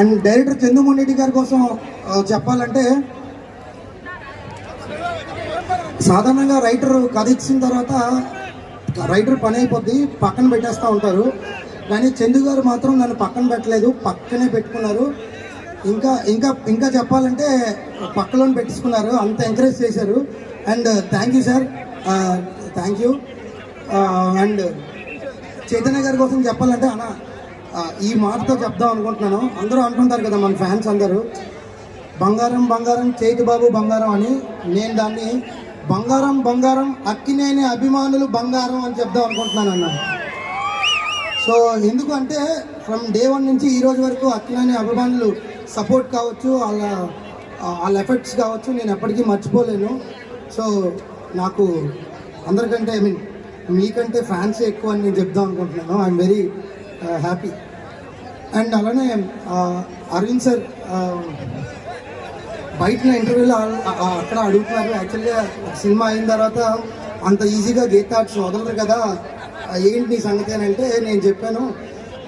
And director Chandramohan Reddy గారి కోసం చెప్పాలంటే సాధారణంగా రైటర్ కథ ఇచ్చిన తర్వాత రైటర్ పని అయిపోద్ది పక్కన పెట్టేస్తూ ఉంటారు. కానీ చందు గారు మాత్రం నన్ను పక్కన పెట్టలేదు పక్కనే పెట్టుకున్నారు. ఇంకా ఇంకా ఇంకా చెప్పాలంటే పక్కలోనే పెట్టించుకున్నారు అంత ఎంకరేజ్ చేశారు. And thank you sir thank you and Chaitanya గారి కోసం చెప్పాలంటే అన్న ఈ మాటతో చెప్దాం అనుకుంటున్నాను. అందరూ అనుకుంటారు కదా మన ఫ్యాన్స్ అందరూ. బంగారం బంగారం చేతి బాబు బంగారం అని. నేను దాన్ని బంగారం బంగారం అక్కినేని అభిమానులు బంగారం అని చెప్దాం అనుకుంటున్నాను అన్న. సో ఎందుకంటే ఫ్రమ్ డే వన్ నుంచి ఈ రోజు వరకు అక్కినేని అభిమానులు సపోర్ట్ కావచ్చు వాళ్ళ వాళ్ళ ఎఫెక్ట్స్ కావచ్చు నేను ఎప్పటికీ మర్చిపోలేను. సో నాకు అందరికంటే ఐ మీన్ మీకంటే ఫ్యాన్స్ ఎక్కువ అని నేను చెప్దాం అనుకుంటున్నాను. ఐఎమ్ వెరీ హ్యాపీ అండ్ అలానే అరవింద్ సార్ బయట ఇంటర్వ్యూలో అక్కడ అడుగుతున్నారు. యాక్చువల్గా సినిమా అయిన తర్వాత అంత ఈజీగా గీత ఆర్ట్స్ వదలరు కదా. ఏంటి నీ సంగతి అని అంటే నేను చెప్పాను.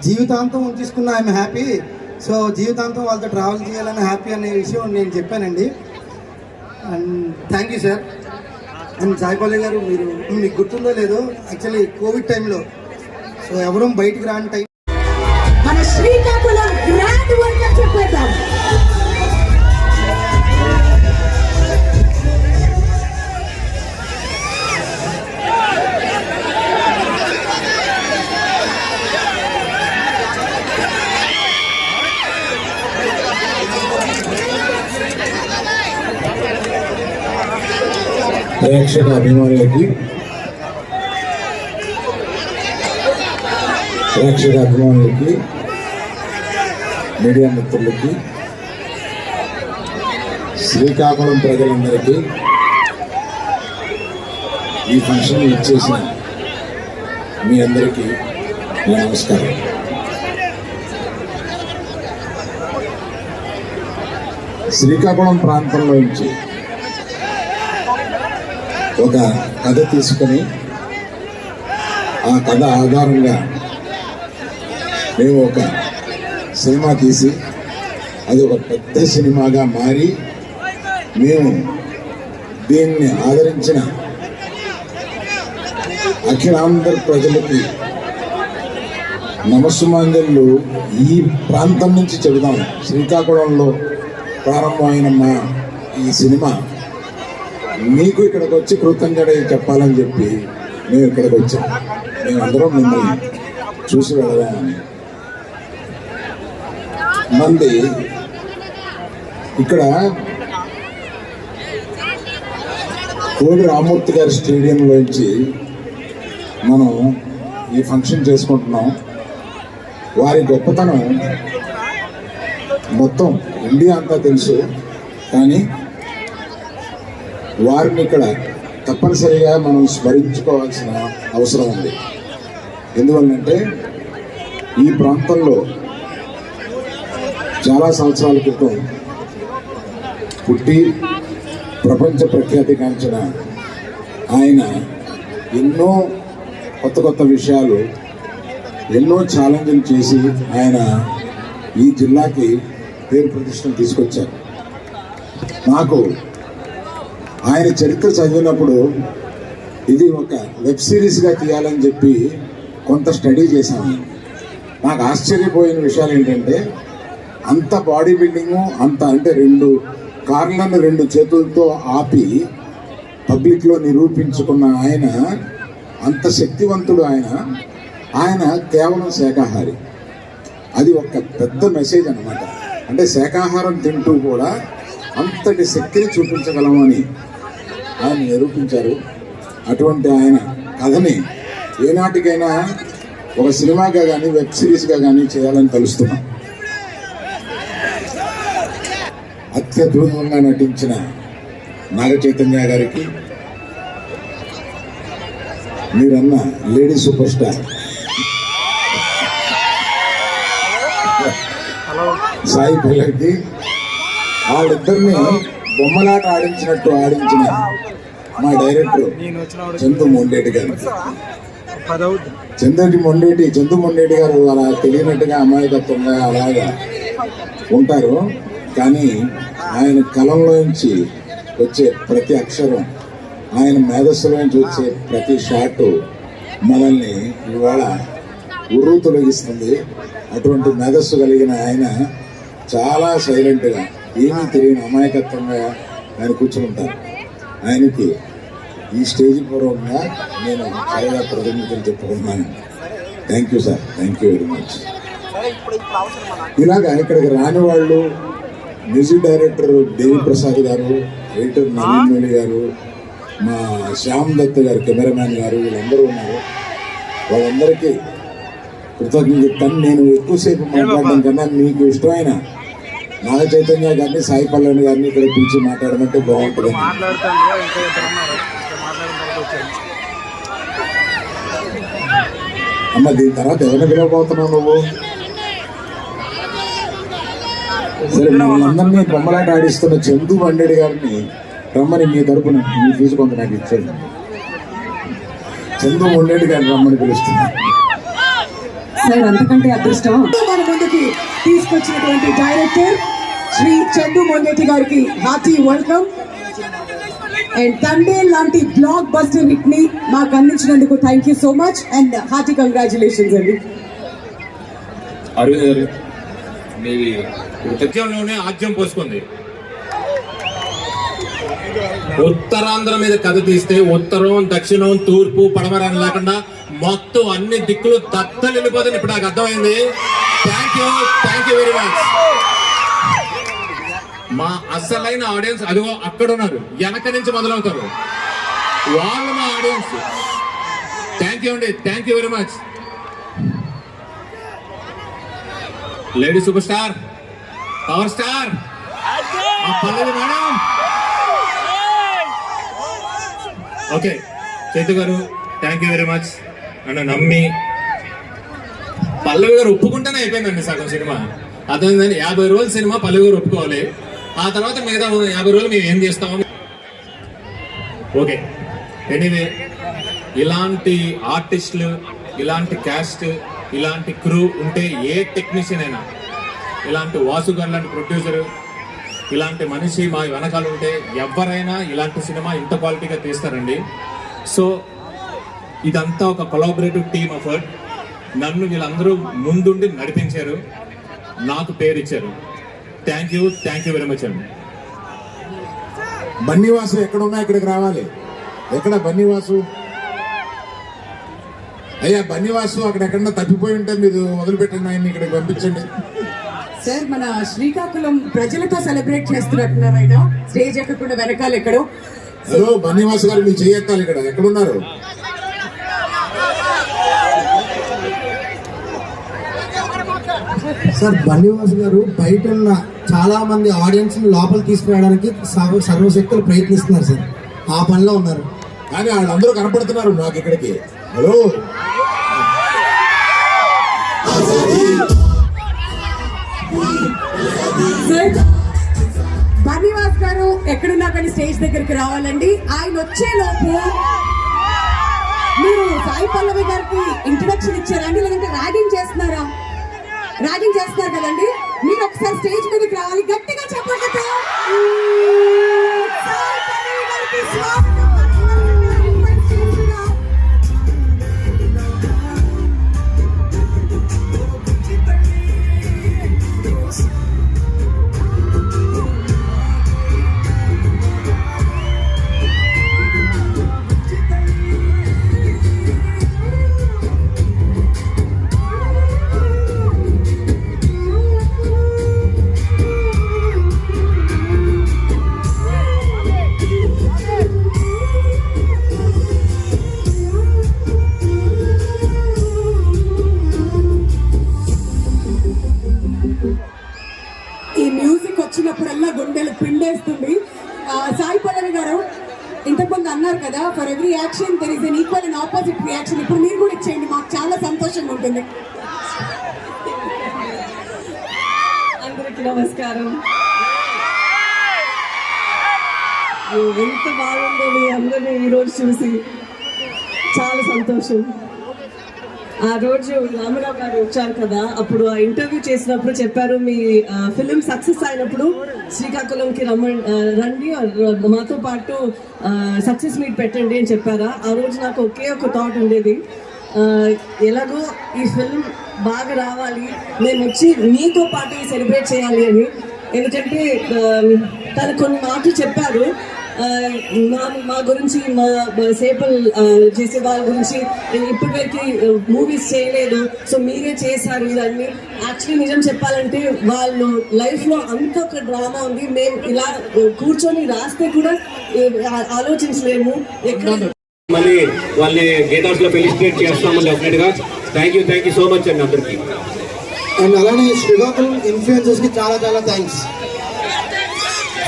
జీవితాంతం ఉంచుకున్న ఐఎమ్ హ్యాపీ. సో జీవితాంతం వాళ్ళతో ట్రావెల్ చేయాలని హ్యాపీ అనే విషయం నేను చెప్పానండి. And thank you sir and Saipalli గారు మీరు మీకు గుర్తుందో లేదో యాక్చువల్లీ కోవిడ్ టైంలో ఎవరూ బయటికి రాని టైం మన శ్రీకాకుళం గ్రాండ్ వర్క్ చెప్పేద్దాం. ప్రేక్షక అభిమానులకి ప్రేక్షక అభిమానులకి మీడియా మిత్రులకి శ్రీకాకుళం ప్రజలందరికీ ఈ ఫంక్షన్ ఇచ్చేసిన మీ అందరికీ నమస్కారం. శ్రీకాకుళం ప్రాంతంలో నుంచి ఒక కథ తీసుకొని ఆ కథ ఆధారంగా మేము ఒక సినిమా తీసి అది ఒక పెద్ద సినిమాగా మారి మేము దీన్ని ఆదరించిన అఖిలాంధ్ర ప్రజలకి నమస్సుమాంజలు ఈ ప్రాంతం నుంచి చెబుదాం. శ్రీకాకుళంలో ప్రారంభమైన మా ఈ సినిమా. మీకు ఇక్కడికి వచ్చి కృతజ్ఞత చెప్పాలని చెప్పి మేము ఇక్కడికి వచ్చాం. మేమందరం మిమ్మల్ని చూసి వెళదామని మంది ఇక్కడ కోడి రామూర్తి గారి స్టేడియంలోంచి మనం ఈ ఫంక్షన్ చేసుకుంటున్నాం. వారి గొప్పతనం మొత్తం ఇండియా అంతా తెలుసు. కానీ వారిని ఇక్కడ తప్పనిసరిగా మనం స్మరించుకోవాల్సిన అవసరం ఉంది. ఎందువల్లంటే ఈ ప్రాంతంలో చాలా సంవత్సరాల క్రితం పుట్టి ప్రపంచ ప్రఖ్యాతి కాంచిన ఆయన ఎన్నో కొత్త కొత్త విషయాలు ఎన్నో ఛాలెంజ్లు చేసి ఆయన ఈ జిల్లాకి పేరు ప్రతిష్టలు తీసుకొచ్చారు. నాకు ఆయన చరిత్ర చదివినప్పుడు ఇది ఒక వెబ్ సిరీస్గా తీయాలని చెప్పి కొంత స్టడీ చేశాను. నాకు ఆశ్చర్యపోయిన విషయాలు ఏంటంటే అంత బాడీ బిల్డింగు అంత అంటే రెండు కార్లను రెండు చేతులతో ఆపి పబ్లిక్లో నిరూపించుకున్న ఆయన అంత శక్తివంతుడు ఆయన. ఆయన కేవలం శాకాహారి. అది ఒక పెద్ద మెసేజ్ అనమాట అంటే శాకాహారం తింటూ కూడా అంతటి శక్తిని చూపించగలమని ఆయన నిరూపించారు. అటువంటి ఆయన కథని ఏనాటికైనా ఒక సినిమాగా కానీ వెబ్ సిరీస్గా కానీ చేయాలని తలుస్తున్నాం అత్యద్భుతంగా నటించిన నాగ చైతన్య గారికి మీరన్న లేడీ సూపర్ స్టార్. సాయి పిల్లకి వాళ్ళిద్దరిని బొమ్మలాట ఆడించినట్టు ఆడించిన మా డైరెక్టర్ చందు మోండేటి గారు. చంద్రటి మొండేటి చందు మొండేటి గారు అలా తెలియనట్టుగా అమాయకత్వంగా అలాగా ఉంటారు. కానీ ఆయన కలంలోంచి వచ్చే ప్రతి అక్షరం ఆయన మేధస్సులోంచి వచ్చే ప్రతి షాట్ మనల్ని ఇవాళ ఉర్రు తొలగిస్తుంది అటువంటి మేధస్సు కలిగిన ఆయన చాలా సైలెంట్గా ఏమీ తెలియని అమాయకత్వంగా ఆయన కూర్చుంటారు ఆయనకి ఈ స్టేజ్ పూర్వకంగా నేను చాలా కృతజ్ఞతలు చెప్పుకుంటున్నాను. Thank you sir thank you very much ఇలాగా ఇక్కడికి రాని వాళ్ళు మ్యూజిక్ డైరెక్టర్ దేవి ప్రసాద్ గారు ఎడిటర్ నవీన్ మణి గారు మా శ్యామ్ దత్ గారు కెమెరామ్యాన్ గారు వీళ్ళందరూ ఉన్నారు. వాళ్ళందరికీ కృతజ్ఞత చెప్తాను. నేను ఎక్కువసేపు మాట్లాడడం కన్నా మీకు ఇష్టమైన నాగ చైతన్య గారిని సాయి పల్లవి గారిని ఇక్కడ పిలిచి మాట్లాడమంటే బాగుంటుంది. అమ్మ దీని తర్వాత ఎవరిని పిలవబోతున్నావు నువ్వు? సరే అందరినీ బొమ్మలాట ఆడిస్తున్న చందు బండేడి గారిని రమ్మని మీ తరపున మీ ఫీజు కొంత నాకు ఇచ్చేయండి. చందు మొండేడి గారిని రమ్మని పిలుస్తున్నాను. సార్ అంతకంటే అదృష్టం మన ముందుకి తీసుకొచ్చినటువంటి డైరెక్టర్ శ్రీ చందు మొండేటి గారికి హార్టీ వెల్కమ్. అండ్ తండే లాంటి బ్లాక్ బస్టర్ హిట్ని మాకు అందించినందుకు thank you so much and hearty congratulations అండి. అరవింద్ గారు మీది ఆజ్యం పోసుకుంది. ఉత్తరాంధ్ర మీద కథ తీస్తే ఉత్తరం దక్షిణం తూర్పు పడమర అని లేకుండా మొత్తం అన్ని దిక్కులు దత్తలు వెళ్ళిపోతుంది ఇప్పుడు నాకు అర్థమైంది. Thank you thank you very much మా అసలైన ఆడియన్స్ అదిగో అక్కడ ఉన్నారు వెనక నుంచి మొదలవుతారు. వాళ్ళు మా ఆడియన్స్. థ్యాంక్ యూ అండి. Thank you very much lady super star power star Pallavi madam. Okay Chaitu గారు థ్యాంక్ యూ వెరీ మచ్ నన్ను నమ్మి. పల్లవి గారు ఒప్పుకుంటేనే అయిపోయిందండి సగం సినిమా. అర్థమైందండి? యాభై రోజుల సినిమా పల్లవి గారు ఒప్పుకోవాలి. ఆ తర్వాత మిగతా యాభై రోజులు మేము ఏం చేస్తాము ఓకే ఎనీవే ఇలాంటి ఆర్టిస్టులు ఇలాంటి క్యాస్ట్ ఇలాంటి క్రూ ఉంటే ఏ టెక్నీషియన్ అయినా ఇలాంటి వాసుగారు లాంటి ప్రొడ్యూసర్ ఇలాంటి మనిషి మా వెనకాల ఉంటే ఎవరైనా ఇలాంటి సినిమా ఇంత క్వాలిటీగా తీస్తారండి. సో ఇదంతా ఒక కొలాబరేటివ్ టీమ్ ఎఫర్ట్ నన్ను వీళ్ళందరూ ముందుండి నడిపించారు. నాకు పేరు ఇచ్చారు. Thank you thank you very much అండి. బన్నీవాసు ఎక్కడున్నా ఇక్కడికి రావాలి. ఎక్కడ బన్నీవాసు? అయ్యా బన్నీవాసు అక్కడ ఎక్కడన్నా తప్పిపోయి ఉంటే మీరు వదిలిపెట్టండి ఆయన్ని ఇక్కడికి పంపించండి. సార్ మన శ్రీకాకుళం ప్రజలతో సెలబ్రేట్ చేస్తున్నట్టున్నారు ఆయన. స్టేజ్ ఎక్కకుండా వెనకాల ఎక్కడో. హలో బన్నీవాసు గారు మీరు చేయెత్తాలి ఇక్కడ. ఎక్కడున్నారు? సార్ బన్నీవాస్ గారు బయట ఉన్న చాలా మంది ఆడియన్స్ లోపల తీసుకురావడానికి సర్వ సర్వశక్తులు ప్రయత్నిస్తున్నారు సార్. ఆ పనిలో ఉన్నారు. కానీ వాళ్ళందరూ కనపడుతున్నారు నాకు ఇక్కడికి. హలో? సార్ బన్నీవాస్ గారు ఎక్కడున్నా కానీ స్టేజ్ దగ్గరికి రావాలండి. ఆయన వచ్చే లోపు మీరు సాయి పల్లవి గారికి ఇంట్రడక్షన్ ఇచ్చారండి లేదంటే ర్యాగింగ్ చేస్తున్నారా? ర్యాగింగ్ చేస్తున్నారు కదండి. మీరు ఒకసారి స్టేజ్ మీదకి రావాలి. గట్టిగా చెప్పండి చేస్తుంది. సాయి పల్లవి గారు ఇంతకుముందు అన్నారు కదా for every action there is an equal and opposite reaction ఇప్పుడు మీరు కూడా ఇచ్చేయండి మాకు చాలా సంతోషంగా ఉంటుంది. అందరికీ నమస్కారం. ఎంత బాగుందో మీ అందరినీ ఈరోజు చూసి. చాలా సంతోషం. ఆ రోజు రామారావు గారు వచ్చారు కదా అప్పుడు ఆ ఇంటర్వ్యూ చేసినప్పుడు చెప్పారు మీ ఫిలిం సక్సెస్ అయినప్పుడు శ్రీకాకుళంకి రమ్మ రండి మాతో పాటు సక్సెస్ మీట్ పెట్టండి అని చెప్పారా. ఆ రోజు నాకు ఒకే ఒక థాట్ ఉండేది ఎలాగో ఈ ఫిల్మ్ బాగా రావాలి మేము వచ్చి మీతో పాటు సెలబ్రేట్ చేయాలి అని. ఎందుకంటే తను కొన్ని మాటలు చెప్పారు మా మా గురించి మా మా సేపల్ చేసే వాళ్ళ గురించి ఇప్పటి వరకు మూవీస్ చేయలేదు. సో మీరే చేశారు ఇవన్నీ. యాక్చువల్లీ నిజం చెప్పాలంటే వాళ్ళు లైఫ్లో అంత ఒక డ్రామా ఉంది. మేము ఇలా కూర్చొని రాస్తే కూడా ఆలోచించలేము. ఎక్కడ మళ్ళీ వాళ్ళని గేట్ హౌస్లో ఫెలిసిటేట్ చేస్తామని డెఫినెట్గా. Thank you thank you so much అండి అందరికి. అండ్ అలానే శ్రీకాకుళం ఇన్ఫ్లుయెన్సర్స్కి చాలా చాలా థ్యాంక్స్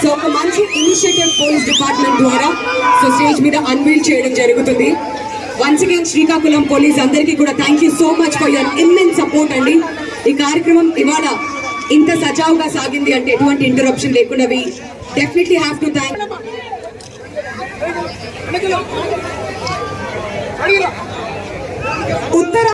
సో ఒక మంచి ఇనిషియేటివ్ పోలీస్ డిపార్ట్మెంట్ ద్వారా సో స్టేజ్ మీద అన్వీల్ చేయడం జరుగుతుంది. వన్స్ అగైన్ శ్రీకాకుళం పోలీస్ అందరికీ కూడా thank you so much for your immense support అండి. ఈ కార్యక్రమం ఇవాళ ఇంత సజావుగా సాగింది అంటే ఎటువంటి ఇంటరప్షన్ లేకుండా we definitely have to thank Uttara